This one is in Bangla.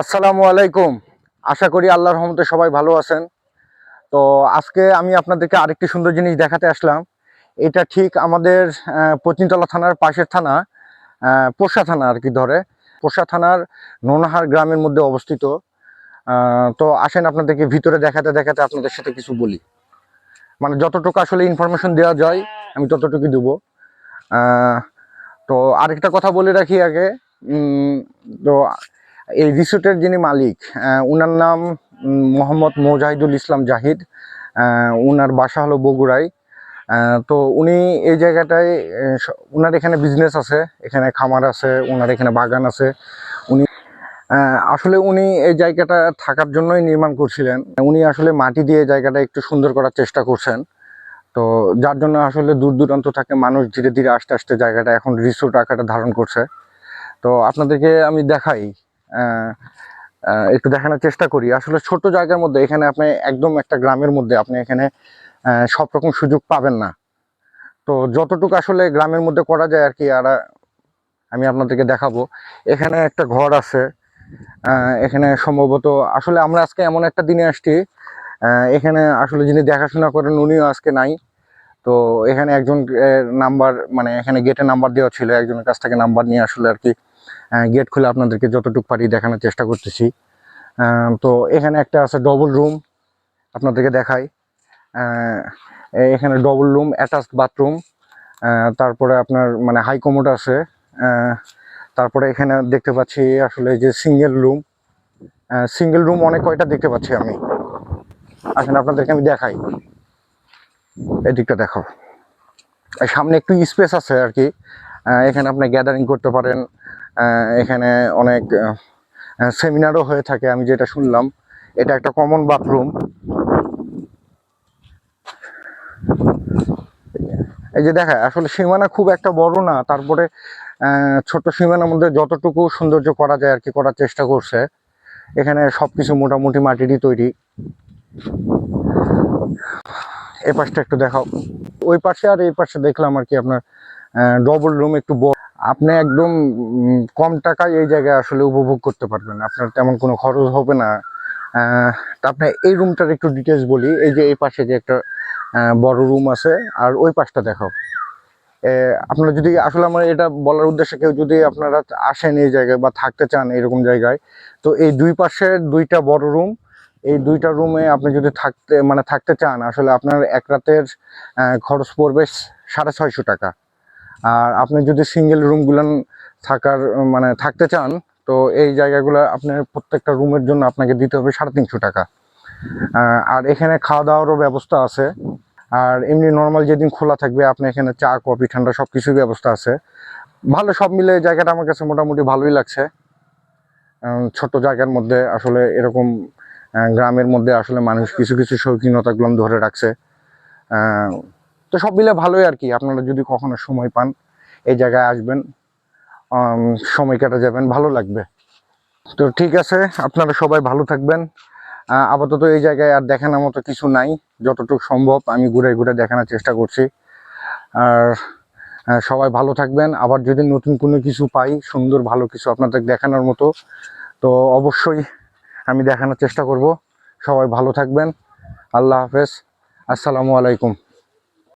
আসসালামু আলাইকুম। আশা করি আল্লাহর রহমতে সবাই ভালো আছেন। তো আজকে আমি আপনাদেরকে আরেকটি সুন্দর জিনিস দেখাতে আসলাম। এটা ঠিক আমাদের আহ, পশ্চিমতলা থানার পাশের থানা পোষা থানা আর কি ধরে। পোষা থানার নোনাহার গ্রামের মধ্যে অবস্থিত। তো আসেন আপনাদেরকে ভিতরে দেখাতে দেখাতে আপনাদের সাথে কিছু বলি। মানে যতটুকু আসলে ইনফরমেশন দেওয়া যায় আমি ততটুকু দেবো। তো আরেকটা কথা বলে রাখি আগে। তো এই রিসোর্টের যিনি মালিক উনার নাম মোহাম্মদ মোজাহিদুল ইসলাম জাহিদ উনার বাসা হলো বগুড়ায়। তো উনি এই জায়গাটায় উনার এখানে বিজনেস আছে, এখানে খামার আছে, উনার এখানে বাগান আছে। উনি আসলে উনি এই জায়গাটা থাকার জন্যই নির্মাণ করছিলেন। উনি আসলে মাটি দিয়ে জায়গাটা একটু সুন্দর করার চেষ্টা করছেন। তো যার জন্য আসলে দূর দূরান্ত থেকে মানুষ ধীরে ধীরে আস্তে আস্তে জায়গাটা এখন রিসোর্ট আকারে ধারণ করছে। তো আপনাদেরকে আমি দেখাই একটু দেখানোর চেষ্টা করি। আসলে ছোট জায়গার মধ্যে এখানে আপনি একদম একটা গ্রামের মধ্যে আপনি এখানে সব রকম সুযোগ পাবেন না। তো যতটুকু আসলে গ্রামের মধ্যে করা যায় আর কি, আর আমি আপনাদেরকে দেখাবো। এখানে একটা ঘর আছে এখানে সম্ভবত আসলে আমরা আজকে এমন একটা দিনে আসছি এখানে আসলে যিনি দেখাশোনা করেন উনিও আজকে নাই। তো এখানে একজন নাম্বার মানে এখানে গেটে নাম্বার দেওয়া ছিল, একজনের কাছ থেকে নাম্বার নিয়ে আসলে আর কি গেট খুলে আপনাদেরকে যতটুকু পারি দেখানোর চেষ্টা করতেছি। তো এখানে একটা আছে ডবল রুম আপনাদেরকে দেখাই। এখানে ডবল রুম অ্যাটাচড বাথরুম তারপরে আপনার মানে হাই কমোড আছে। তারপরে এখানে দেখতে পাচ্ছি আসলে যে সিঙ্গেল রুম সিঙ্গেল রুম অনেক কয়টা দেখতে পাচ্ছি আমি? আসেন, আপনাদেরকে আমি দেখাই। এদিকটা দেখো। সামনে একটু স্পেস আছে আর কি। এখানে আপনি গ্যাদারিং করতে পারেন। এখানে অনেক সেমিনারও হয়ে থাকে, আমি যেটা শুনলাম। এটা একটা কমন বাথরুম এই যে দেখা, আসলে সীমানা খুব একটা বড় না, তারপরে ছোট সীমানার মধ্যে যতটুকু সৌন্দর্য করা যায় আর কি করার চেষ্টা করছে, এখানে সবকিছু মোটামুটি মাটিরই তৈরি। এ পাশটা একটু দেখাও। ওই পাশে আর এই পাশে দেখলাম আর কি আপনার ডবল রুম একটু বড়। আপনি একদম কম টাকায় এই জায়গায় আসলে উপভোগ করতে পারবেন। আপনার তেমন কোনো খরচ হবে না। তা আপনি এই রুমটার একটু ডিটেলস বলি। এই যে এই পাশে যে একটা বড় রুম আছে আর ওই পাশটা দেখাও। এ, আপনারা যদি আসলে আমার এটা বলার উদ্দেশ্যে কেউ যদি আপনারা আসেন এই জায়গায় বা থাকতে চান এরকম জায়গায় তো এই দুই পাশে দুইটা বড় রুম এই দুইটা রুমে আপনি যদি থাকতে মানে থাকতে চান আসলে আপনার এক রাতের খরচ পড়বে সাড়ে ছয়শো টাকা। আর আপনি যদি সিঙ্গেল রুমগুলান থাকার মানে থাকতে চান, তো এই জায়গাগুলো আপনার প্রত্যেকটা রুমের জন্য আপনাকে দিতে হবে সাড়ে তিনশো টাকা। আর এখানে খাওয়া দাওয়ারও ব্যবস্থা আছে। আর এমনি নর্মাল যেদিন খোলা থাকবে, আপনি এখানে চা, কফি, ঠান্ডা সব কিছুর ব্যবস্থা আছে। ভালো সব মিলে জায়গাটা আমার কাছে মোটামুটি ভালোই লাগছে। ছোট জায়গার মধ্যে আসলে এরকম গ্রামের মধ্যে আসলে মানুষ কিছু কিছু শৌখিনতাগুলো ধরে রাখছে। তো সব মিলে ভালোই আর কি। আপনারা যদি কখনো সময় পান, এই জায়গায় আসবেন সময় কাটা যাবেন, ভালো লাগবে। তো ঠিক আছে, আপনারা সবাই ভালো থাকবেন। আপাতত এই জায়গায় আর দেখানোর মতো কিছু নাই, যতটুকু সম্ভব আমি ঘুরে ঘুরে দেখানোর চেষ্টা করছি। আর সবাই ভালো থাকবেন। আবার যদি নতুন কোনো কিছু পাই, সুন্দর ভালো কিছু আপনাদের দেখানোর মতো, তো অবশ্যই আমি দেখানোর চেষ্টা করব। সবাই ভালো থাকবেন। আল্লাহ হাফেজ। আসসালামু আলাইকুম।